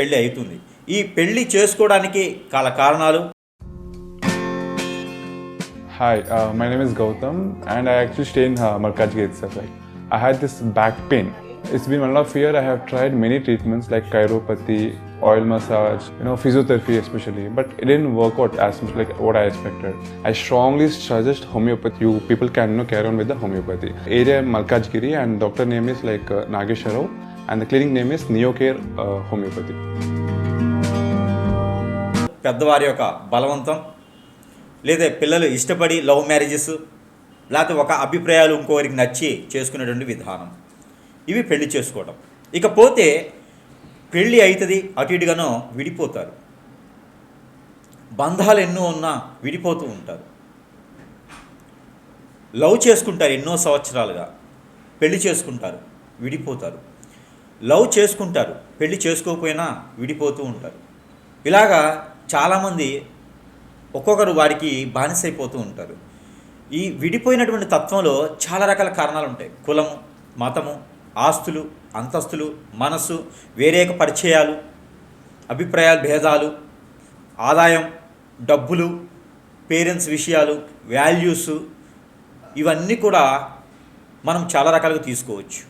పెళ్ళి అవుతుంది ఈ పెళ్ళి చేసుకోవడానికి గల కారణాలు Hi, uh, my name is Gautam, and I actually stay in uh, Malkajgiri itself. Like, I had this back pain. It's been one and a half year. I have tried many treatments like chiropathy, oil massage, you know, physiotherapy especially, but it didn't work out as much like what I expected. I strongly suggest homeopathy. You people can you know, carry on with the homeopathy. Area Malkajgiri, and doctor name is like uh, పెద్దవారి యొక్క బలవంతం లేదా పిల్లలు ఇష్టపడి love marriages లేకపోతే ఒక అభిప్రాయాలు ఇంకోరికి నచ్చి చేసుకునేటువంటి విధానం. ఇవి పెళ్ళి చేసుకోవడం ఇకపోతే పెళ్ళి అవుతుంది అటు ఇటుగానో విడిపోతారు. బంధాలు ఎన్నో ఉన్నా విడిపోతూ ఉంటారు. లవ్ చేసుకుంటారు ఎన్నో సంవత్సరాలుగా. పెళ్ళి చేసుకుంటారు విడిపోతారు. లవ్ చేసుకుంటారు పెళ్ళి చేసుకోకపోయినా విడిపోతూ ఉంటారు. ఇలాగా చాలామంది ఒక్కొక్కరు వారికి బానిసైపోతూ ఉంటారు. ఈ విడిపోయినటువంటి తత్వంలో చాలా రకాల కారణాలు ఉంటాయి. కులము మతము ఆస్తులు అంతస్తులు మనస్సు వేరేక పరిచయాలు అభిప్రాయాల భేదాలు ఆదాయం డబ్బులు పేరెంట్స్ విషయాలు వాల్యూస్ ఇవన్నీ కూడా మనం చాలా రకాలుగా తీసుకోవచ్చు.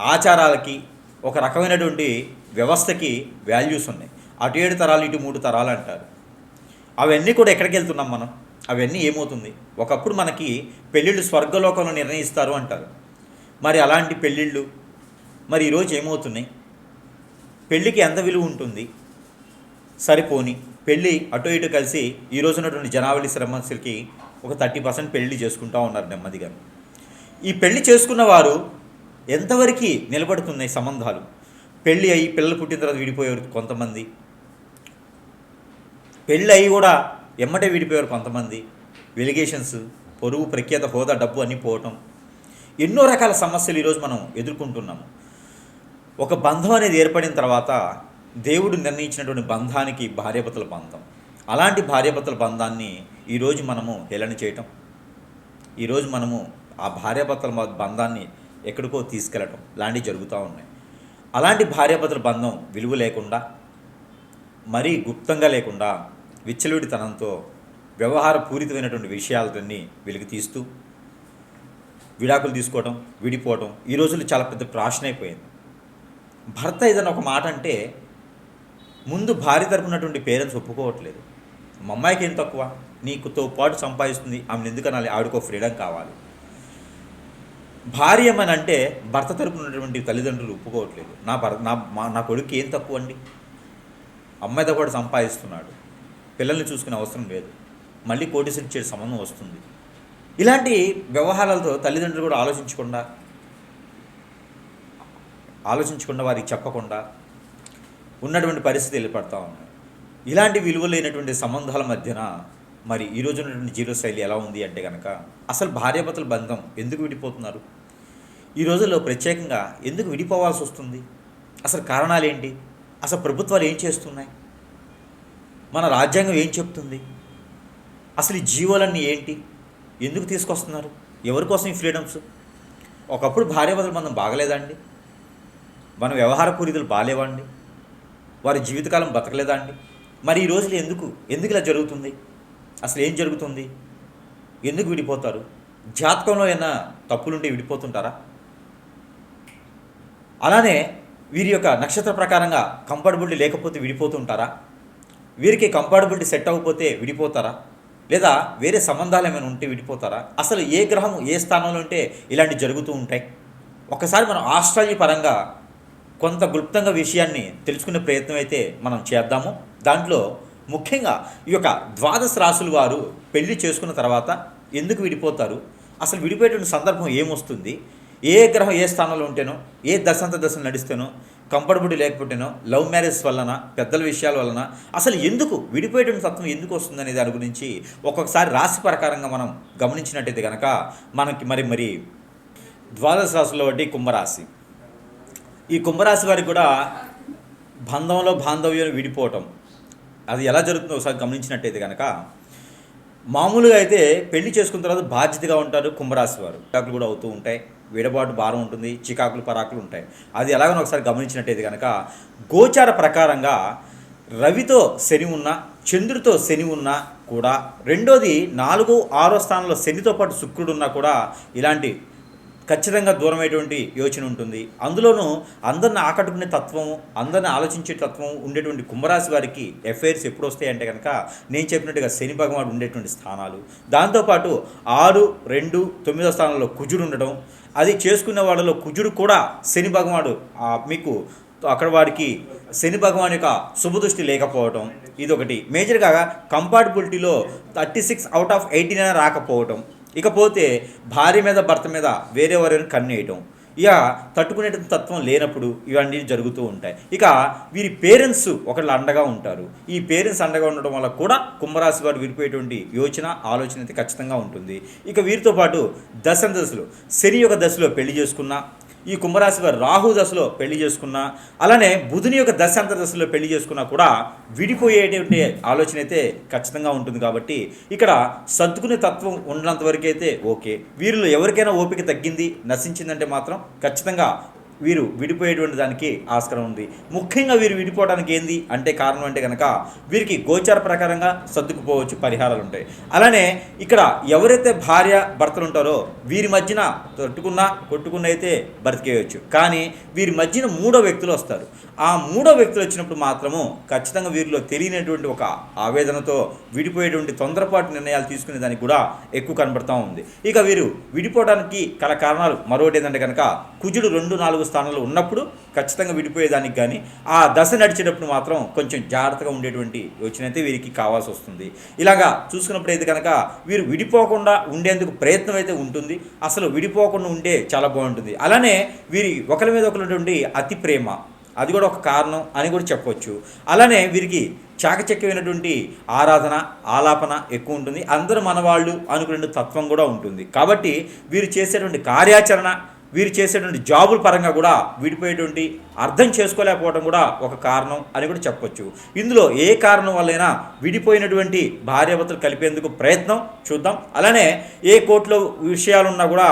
ఆచారాలకి ఒక రకమైనటువంటి వ్యవస్థకి వాల్యూస్ ఉన్నాయి. అటు ఏడు తరాలు ఇటు మూడు తరాలు అంటారు. అవన్నీ కూడా ఎక్కడికి వెళ్తున్నాం మనం? అవన్నీ ఏమవుతుంది? ఒకప్పుడు మనకి పెళ్ళిళ్ళు స్వర్గలోకంలో నిర్ణయిస్తారు అంటారు. మరి అలాంటి పెళ్ళిళ్ళు మరి ఈరోజు ఏమవుతున్నాయి? పెళ్ళికి ఎంత విలువ ఉంటుంది? సరిపోని పెళ్ళి అటు ఇటు కలిసి ఈ రోజు ఉన్నటువంటి జనావళి శ్రమస్సులకి ఒక థర్టీ పర్సెంట్ పెళ్ళి చేసుకుంటూ ఉన్నారు నెమ్మదిగా. ఈ పెళ్ళి చేసుకున్న వారు ఎంతవరకు నిలబడుతున్నాయి సంబంధాలు? పెళ్ళి అయ్యి పిల్లలు పుట్టిన తర్వాత విడిపోయేవారు కొంతమంది. పెళ్ళి అయ్యి కూడా ఎమ్మటే విడిపోయారు కొంతమంది. వెలిగేషన్స్ పొరుగు ప్రఖ్యాత హోదా డబ్బు అన్నీ పోవటం. ఎన్నో రకాల సమస్యలు ఈరోజు మనం ఎదుర్కొంటున్నాము. ఒక బంధం అనేది ఏర్పడిన తర్వాత దేవుడు నిర్ణయించినటువంటి బంధానికి భార్యాభర్తల బంధం. అలాంటి భార్యాభర్తల బంధాన్ని ఈరోజు మనము హేళన చేయటం. ఈరోజు మనము ఆ భార్యాభర్తల బంధాన్ని ఎక్కడికో తీసుకెళ్ళడం లాంటివి జరుగుతూ ఉన్నాయి. అలాంటి భార్యాభర్తల బంధం విలువ లేకుండా మరీ గుప్తంగా లేకుండా విచ్చలవిడితనంతో వ్యవహార పూరితమైనటువంటి విషయాలన్నీ వెలికి తీస్తూ విడాకులు తీసుకోవడం విడిపోవడం ఈ రోజుల్లో చాలా పెద్ద ప్రాషన్ అయిపోయింది. భర్త ఏదైనా ఒక మాట అంటే ముందు భార్య తరపునటువంటి పేరెంట్స్ ఒప్పుకోవట్లేదు. మా అమ్మాయికి ఏం తక్కువ? నీకుతో పాటు సంపాదిస్తుంది. ఆమెను ఎందుకనాలి? ఆవిడకో ఫ్రీడమ్ కావాలి. భార్యమని అంటే భర్త తరపున ఉన్నటువంటి తల్లిదండ్రులు ఒప్పుకోవట్లేదు. నా భర్త నా మా నా కొడుకు ఏం తక్కువ అండి? అమ్మాయితో కూడా సంపాదిస్తున్నాడు. పిల్లల్ని చూసుకునే అవసరం లేదు. మళ్ళీ కోటీసులు ఇచ్చే సంబంధం వస్తుంది. ఇలాంటి వ్యవహారాలతో తల్లిదండ్రులు కూడా ఆలోచించకుండా ఆలోచించకుండా వారికి చెప్పకుండా ఉన్నటువంటి పరిస్థితి వెళ్ళిపడతా ఉన్నాయి. ఇలాంటి విలువ లేనటువంటి సంబంధాల మధ్యన మరి ఈ రోజు ఉన్నటువంటి శైలి ఎలా ఉంది అంటే కనుక అసలు భార్యాభర్తల బంధం ఎందుకు విడిపోతున్నారు? ఈ రోజుల్లో ప్రత్యేకంగా ఎందుకు విడిపోవాల్సి వస్తుంది? అసలు కారణాలు ఏంటి? అసలు ప్రభుత్వాలు ఏం చేస్తున్నాయి? మన రాజ్యాంగం ఏం చెప్తుంది? అసలు ఈ జీవోలన్నీ ఏంటి? ఎందుకు తీసుకొస్తున్నారు? ఎవరి కోసం ఈ ఫ్రీడమ్స్? ఒకప్పుడు భార్యాభర్తల బంధం బాగలేదండి మన వ్యవహార పూరితులు బాగాలేవండి వారి జీవితకాలం బతకలేదా అండి? మరి ఈ రోజులు ఎందుకు? ఎందుకు ఇలా జరుగుతుంది? అసలు ఏం జరుగుతుంది? ఎందుకు విడిపోతారు? జాతకంలో ఏమైనా తప్పులుంటే విడిపోతుంటారా? అలానే వీరి యొక్క నక్షత్ర ప్రకారంగా కంఫర్టబిలిటీ లేకపోతే విడిపోతుంటారా? వీరికి కంఫర్టబిలిటీ సెట్ అవ్వకపోతే విడిపోతారా? లేదా వేరే సంబంధాలు ఏమైనా ఉంటే విడిపోతారా? అసలు ఏ గ్రహం ఏ స్థానంలో ఉంటే ఇలాంటివి జరుగుతూ ఉంటాయి? ఒకసారి మనం ఆస్ట్రాలజీ పరంగా కొంత గుప్తంగా విషయాన్ని తెలుసుకునే ప్రయత్నం అయితే మనం చేద్దాము. దాంట్లో ముఖ్యంగా ఈ యొక్క ద్వాదశ రాసుల వారు పెళ్ళి చేసుకున్న తర్వాత ఎందుకు విడిపోతారు? అసలు విడిపోయేటువంటి సందర్భం ఏమొస్తుంది? ఏ గ్రహం ఏ స్థానంలో ఉంటేనో ఏ దశంత దశలు నడిస్తేనో కంఫర్టబుల్ లేకపోతేనో లవ్ మ్యారేజ్ వలన పెద్దల విషయాల వలన అసలు ఎందుకు విడిపోయేటువంటి తత్వం ఎందుకు వస్తుంది అనే దాని గురించి ఒక్కొక్కసారి రాశి ప్రకారంగా మనం గమనించినట్టయితే కనుక మనకి మరి మరి ద్వాదశ రాశుల్లో ఒకటి కుంభరాశి. ఈ కుంభరాశి వారికి కూడా బంధంలో బాంధవ్యం విడిపోవటం అది ఎలా జరుగుతుందో ఒకసారి గమనించినట్టయితే కనుక మామూలుగా అయితే పెళ్ళి చేసుకున్న తర్వాత బాధ్యతగా ఉంటారు కుంభరాశి వారు. చికాకులు కూడా అవుతూ ఉంటాయి విడబాటు భారం ఉంటుంది చికాకులు పరాకులు ఉంటాయి. అది ఎలాగనో ఒకసారి గమనించినట్టయితే కనుక గోచార ప్రకారంగా రవితో శని ఉన్న చంద్రుడితో శని ఉన్నా కూడా రెండోది నాలుగు ఆరో స్థానంలో శనితో పాటు శుక్రుడు ఉన్నా కూడా ఇలాంటి ఖచ్చితంగా దూరమైనటువంటి యోచన ఉంటుంది. అందులోనూ అందరిని ఆకట్టుకునే తత్వము అందరిని ఆలోచించే తత్వం ఉండేటువంటి కుంభరాశి వారికి ఎఫ్ఐఆర్స్ ఎప్పుడు వస్తాయంటే కనుక నేను చెప్పినట్టుగా శని భగవానుడు ఉండేటువంటి స్థానాలు. దాంతోపాటు ఆరు రెండు తొమ్మిదో స్థానంలో కుజుడు ఉండడం అది చేసుకునే వాళ్ళలో కుజుడు కూడా శని భగవానుడు మీకు అక్కడ వారికి శని భగవాన్ యొక్క శుభదృష్టి లేకపోవటం ఇదొకటి. మేజర్గా కంపార్టబిలిటీలో thirty six out of eighteen అయినా రాకపోవటం ఇకపోతే భార్య మీద భర్త మీద వేరే వారిని కన్నేయటం. ఇక తట్టుకునే తత్వం లేనప్పుడు ఇవన్నీ జరుగుతూ ఉంటాయి. ఇక వీరి పేరెంట్స్ ఒకళ్ళు అండగా ఉంటారు. ఈ పేరెంట్స్ అండగా ఉండడం వల్ల కూడా కుంభరాశి వారు విడిపోయేటువంటి యోచన ఆలోచన అయితే ఖచ్చితంగా ఉంటుంది. ఇక వీరితో పాటు దశ దశలు. శని యొక్క దశలో పెళ్ళి చేసుకున్న ఈ కుంభరాశి వారు రాహు దశలో పెళ్ళి చేసుకున్నా అలానే బుధుని యొక్క దశాంత దశలో పెళ్ళి చేసుకున్నా కూడా విడిపోయేటువంటి ఆలోచన అయితే ఖచ్చితంగా ఉంటుంది కాబట్టి ఇక్కడ సర్దుకునే తత్వం ఉన్నంత వరకు అయితే ఓకే. వీరిలో ఎవరికైనా ఓపిక తగ్గింది నశించిందంటే మాత్రం ఖచ్చితంగా వీరు విడిపోయేటువంటి దానికి ఆస్కారం ఉంది. ముఖ్యంగా వీరు విడిపోవడానికి ఏంది? అంటే కారణం అంటే కనుక వీరికి గోచార ప్రకారంగా సర్దుకుపోవచ్చు పరిహారాలు ఉంటాయి. అలానే ఇక్కడ ఎవరైతే భార్య భర్తలు ఉంటారో వీరి మధ్యన తట్టుకున్నా కొట్టుకున్న అయితే బ్రతికేయచ్చు. కానీ వీరి మధ్యన మూడో వ్యక్తులు వస్తారు. ఆ మూడో వ్యక్తులు వచ్చినప్పుడు మాత్రము ఖచ్చితంగా వీరిలో తెలియనటువంటి ఒక ఆవేదనతో విడిపోయేటువంటి తొందరపాటు నిర్ణయాలు తీసుకునే దానికి కూడా ఎక్కువ కనబడతా ఉంది. ఇక వీరు విడిపోవడానికి గల కారణాలు మరొకటి ఏంటంటే కనుక కుజుడు రెండు నాలుగు స్థానంలో ఉన్నప్పుడు ఖచ్చితంగా విడిపోయేదానికి కానీ ఆ దశ నడిచేటప్పుడు మాత్రం కొంచెం జాగ్రత్తగా ఉండేటువంటి యోచన అయితే వీరికి కావాల్సి వస్తుంది. ఇలాగా చూసుకున్నప్పుడు అయితే కనుక వీరు విడిపోకుండా ఉండేందుకు ప్రయత్నం అయితే ఉంటుంది. అసలు విడిపోకుండా ఉంటే చాలా బాగుంటుంది. అలానే వీరి ఒకరి మీద ఒకరి అతి ప్రేమ అది కూడా ఒక కారణం అని కూడా చెప్పొచ్చు. అలానే వీరికి చాకచక్యమైనటువంటి ఆరాధన ఆలాపన ఎక్కువ ఉంటుంది. అందరూ మనవాళ్ళు అనుకునే తత్వం కూడా ఉంటుంది. కాబట్టి వీరు చేసేటువంటి కార్యాచరణ వీరు చేసేటువంటి జాబుల పరంగా కూడా విడిపోయేటువంటి అర్థం చేసుకోలేకపోవడం కూడా ఒక కారణం అని కూడా చెప్పొచ్చు. ఇందులో ఏ కారణం వల్లైనా విడిపోయినటువంటి భార్యాభర్తలు కలిపేందుకు ప్రయత్నం చూద్దాం. అలానే ఏ కోర్టులో విషయాలున్నా కూడా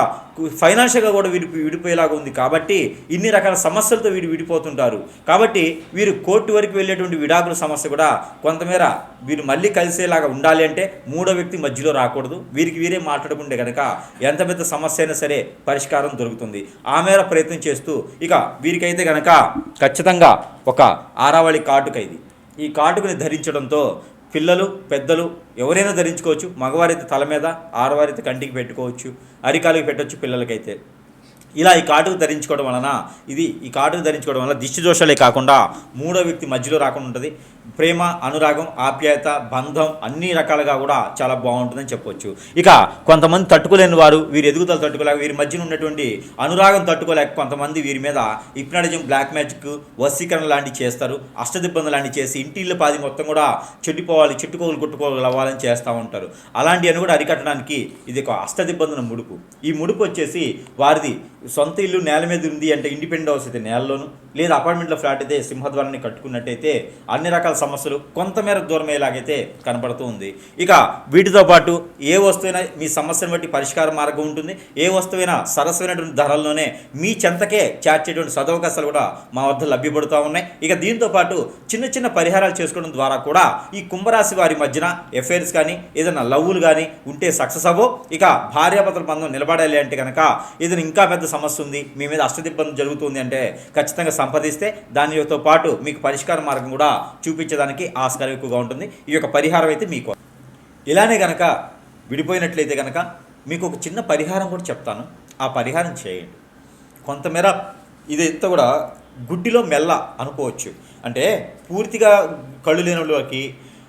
ఫైనాన్షియల్గా కూడా విడిపి విడిపోయేలాగా ఉంది. కాబట్టి ఇన్ని రకాల సమస్యలతో వీడు విడిపోతుంటారు. కాబట్టి వీరు కోర్టు వరకు వెళ్ళేటువంటి విడాకుల సమస్య కూడా కొంతమేర వీరు మళ్ళీ కలిసేలాగా ఉండాలి అంటే మూడో వ్యక్తి మధ్యలో రాకూడదు. వీరికి వీరే మాట్లాడుకుంటే కనుక ఎంత పెద్ద సమస్య అయినా సరే పరిష్కారం దొరుకుతుంది. ఆ మేర ప్రయత్నం చేస్తూ ఇక వీరికైతే కనుక ఖచ్చితంగా ఒక ఆరావళి కాటుక ఇది. ఈ కాటుకని ధరించడంతో పిల్లలు పెద్దలు ఎవరైనా ధరించుకోవచ్చు. మగవారైతే తల మీద ఆడవారైతే కంటికి పెట్టుకోవచ్చు. అరికాలకి పెట్టవచ్చు పిల్లలకైతే. ఇలా ఈ కాటుకు ధరించుకోవడం వలన ఇది ఈ కాటుకు ధరించుకోవడం వల్ల దిష్టి దోషాలే కాకుండా మూడో వ్యక్తి మధ్యలో రాకుండా ఉంటుంది. ప్రేమ అనురాగం ఆప్యాయత బంధం అన్ని రకాలుగా కూడా చాలా బాగుంటుందని చెప్పొచ్చు. ఇక కొంతమంది తట్టుకోలేని వారు వీరి ఎదుగుదల తట్టుకోలేక వీరి మధ్యన ఉన్నటువంటి అనురాగం తట్టుకోలేక కొంతమంది వీరి మీద హిప్నాటిజం బ్లాక్ మ్యాజిక్ వశీకరణ లాంటివి చేస్తారు. అష్టదిబ్బంది లాంటివి చేసి ఇంటిళ్ళ పాది మొత్తం కూడా చెడిపోవాలి చెట్టుకోగలు కొట్టుకోగలవ్వాలని చేస్తూ ఉంటారు. అలాంటివన్నీ కూడా అరికట్టడానికి ఇది ఒక అష్టదిబ్బందుల ముడుపు. ఈ ముడుపు వచ్చేసి వారిది సొంత ఇల్లు నేల మీద ఉంది అంటే ఇండిపెండెంట్ హౌస్ అయితే నేలలోను లేదా అపార్ట్మెంట్లో ఫ్లాట్ అయితే సింహద్వారాన్ని కట్టుకున్నట్టయితే అన్ని రకాల సమస్యలు కొంతమేర దూరమయ్యేలాగైతే కనపడుతూ ఉంది. ఇక వీటితో పాటు ఏ వస్తువైనా మీ సమస్యను బట్టి పరిష్కార మార్గం ఉంటుంది. ఏ వస్తువైనా సరసమైనటువంటి ధరల్లోనే మీ చెంతకే చేర్చేటువంటి సదవకాశాలు కూడా మా వద్ద లభ్యపడుతూ ఉన్నాయి. ఇక దీంతో పాటు చిన్న చిన్న పరిహారాలు చేసుకోవడం ద్వారా కూడా ఈ కుంభరాశి వారి మధ్యన ఎఫైర్స్ కానీ ఏదైనా లవ్వులు కానీ ఉంటే సక్సెస్ అవ్వో ఇక భార్యాభర్తల బంధం నిలబడాలి అంటే కనుక ఏదైనా ఇంకా పెద్ద సమస్య ఉంది మీ మీద అష్టదిబ్బంది జరుగుతుంది అంటే ఖచ్చితంగా సంప్రదిస్తే దానితో పాటు మీకు పరిష్కార మార్గం కూడా చూపించడానికి ఆస్కారం ఎక్కువగా ఉంటుంది. ఈ యొక్క పరిహారం అయితే మీకు. ఇలానే గనక విడిపోయినట్లయితే కనుక మీకు ఒక చిన్న పరిహారం కూడా చెప్తాను. ఆ పరిహారం చేయండి. కొంతమేర ఇదంతా కూడా గుడ్డిలో మెల్ల అనుకోవచ్చు. అంటే పూర్తిగా కళ్ళు లేని వాళ్ళకి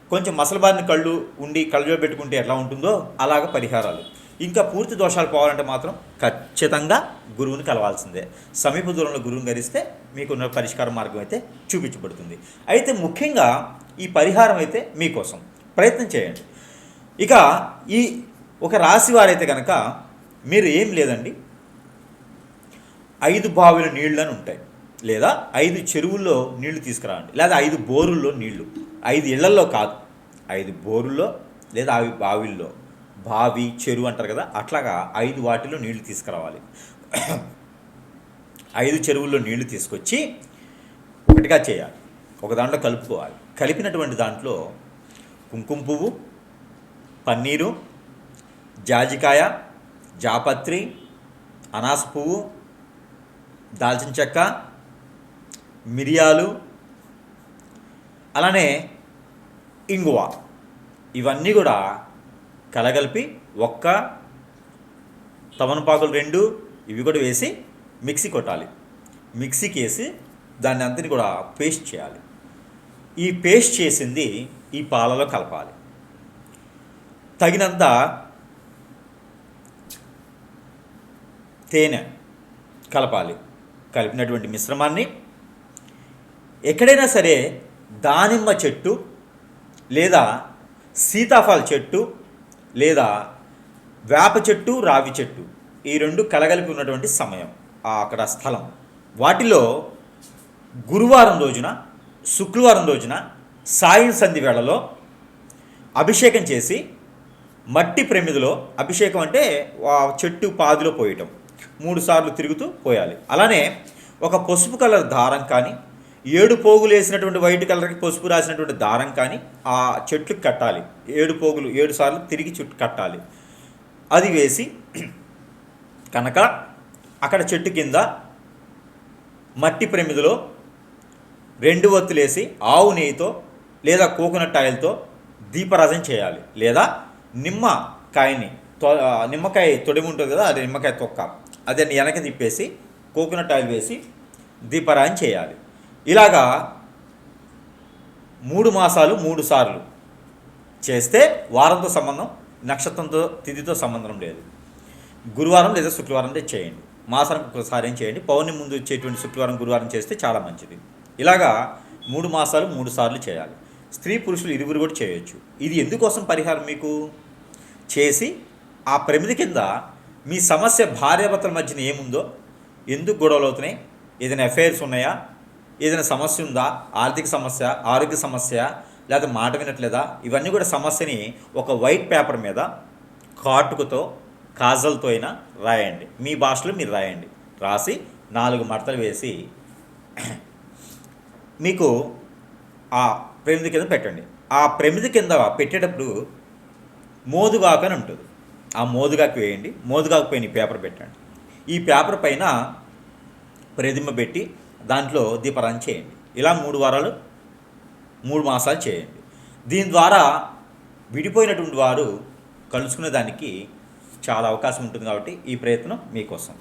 కొంచెం మసలబారిన కళ్ళు ఉండి కళ్ళలో పెట్టుకుంటే ఎట్లా ఉంటుందో అలాగ పరిహారాలు. ఇంకా పూర్తి దోషాలు పోవాలంటే మాత్రం ఖచ్చితంగా గురువుని కలవాల్సిందే. సమీప దూరంలో గురువుని గరిస్తే మీకున్న పరిష్కార మార్గం అయితే చూపించబడుతుంది. అయితే ముఖ్యంగా ఈ పరిహారం అయితే మీకోసం. ప్రయత్నం చేయండి. ఇక ఈ ఒక రాశి వారైతే కనుక మీరు ఏం లేదండి. ఐదు బావిల నీళ్ళు అని ఉంటాయి. లేదా ఐదు చెరువుల్లో నీళ్ళు తీసుకురావండి లేదా ఐదు బోరుల్లో నీళ్ళు ఐదు ఇళ్ళల్లో కాదు. ఐదు బోరుల్లో లేదా అవి బావిల్లో. బావి చెరువు అంటారు కదా అట్లాగా ఐదు వాటిలో నీళ్ళు తీసుకురావాలి. ఐదు చెరువుల్లో నీళ్ళు తీసుకొచ్చి ఒకటిగా చేయాలి. ఒక దాంట్లో కలుపుకోవాలి. కలిపినటువంటి దాంట్లో కుంకుమ పువ్వు పన్నీరు జాజికాయ జాపత్రి అనాస పువ్వు దాల్చిన చెక్క మిరియాలు అలానే ఇంగువ. ఇవన్నీ కూడా కలగలిపి ఒక్క తమనపాకులు రెండు ఇవి కూడా వేసి మిక్సీ కొట్టాలి. మిక్సీకి వేసి దాన్ని అంతని కూడా పేస్ట్ చేయాలి. ఈ పేస్ట్ చేసింది ఈ పాలలో కలపాలి. తగినంత తేనె కలపాలి. కలిపినటువంటి మిశ్రమాన్ని ఎక్కడైనా సరే దానిమ్మ చెట్టు లేదా సీతాఫల చెట్టు లేదా వేప చెట్టు రావి చెట్టు ఈ రెండు కలగలిపి ఉన్నటువంటి సమయం అక్కడ స్థలం. వాటిలో గురువారం రోజున శుక్రవారం రోజున సాయం సంధి వేళలో అభిషేకం చేసి మట్టి ప్రమిదిలో అభిషేకం అంటే ఆ చెట్టు పాదిలో పోయటం. మూడు సార్లు తిరుగుతూ పోయాలి. అలానే ఒక పసుపు కలర్ దారం కానీ ఏడు పోగులు వేసినటువంటి వైట్ కలర్కి పసుపు రాసినటువంటి దారం కానీ ఆ చెట్లుకి కట్టాలి. ఏడు పోగులు ఏడు సార్లు తిరిగి చుట్టూ కట్టాలి. అది వేసి కనుక అక్కడ చెట్టు కింద మట్టి ప్రమిదిలో రెండు ఒత్తులేసి ఆవు నెయ్యితో లేదా కోకోనట్ ఆయిల్తో దీపరాజం చేయాలి. లేదా నిమ్మకాయని తొ నిమ్మకాయ తొడిమి ఉంటుంది కదా అది నిమ్మకాయ తొక్క. అదే వెనక తిప్పేసి కోకోనట్ ఆయిల్ వేసి దీపరాజం చేయాలి. ఇలాగా మూడు మాసాలు మూడు సార్లు చేస్తే వారంతో సంబంధం నక్షత్రంతో తిథితో సంబంధం లేదు. గురువారం లేదా శుక్రవారం చేయండి. మాసానికి ఒకసారి ఏం చేయండి. పౌర్ణమి ముందు వచ్చేటువంటి శుక్రవారం గురువారం చేస్తే చాలా మంచిది. ఇలాగా మూడు మాసాలు మూడు సార్లు చేయాలి. స్త్రీ పురుషులు ఇరువురు కూడా చేయొచ్చు. ఇది ఎందుకోసం పరిహారం మీకు? చేసి ఆ ప్రమిది కింద మీ సమస్య భార్యాభర్తల మధ్యన ఏముందో ఎందుకు గొడవలు అవుతున్నాయి? ఏదైనా అఫైర్స్ ఉన్నాయా? ఏదైనా సమస్య ఉందా? ఆర్థిక సమస్య ఆరోగ్య సమస్య లేదా మాట వినట్లేదా? ఇవన్నీ కూడా సమస్యని ఒక వైట్ పేపర్ మీద కాటుకుతో కాజల్తో అయినా రాయండి. మీ భాషలో మీరు రాయండి. రాసి నాలుగు మడతలు వేసి మీకు ఆ ప్రమిది కింద పెట్టండి. ఆ ప్రమిది కింద పెట్టేటప్పుడు మోదుగాకు అని ఉంటుంది. ఆ మోదుగాకు వేయండి. మోదుగాకు పైన పేపర్ పెట్టండి. ఈ పేపర్ పైన ప్రతిమ పెట్టి దాంట్లో దీపారాధన చేయండి. ఇలా మూడు వారాలు మూడు మాసాలు చేయండి. దీని ద్వారా విడిపోయినటువంటి వారు కలుసుకునే దానికి చాలా అవకాశం ఉంటుంది కాబట్టి ఈ ప్రయత్నం మీకోసం.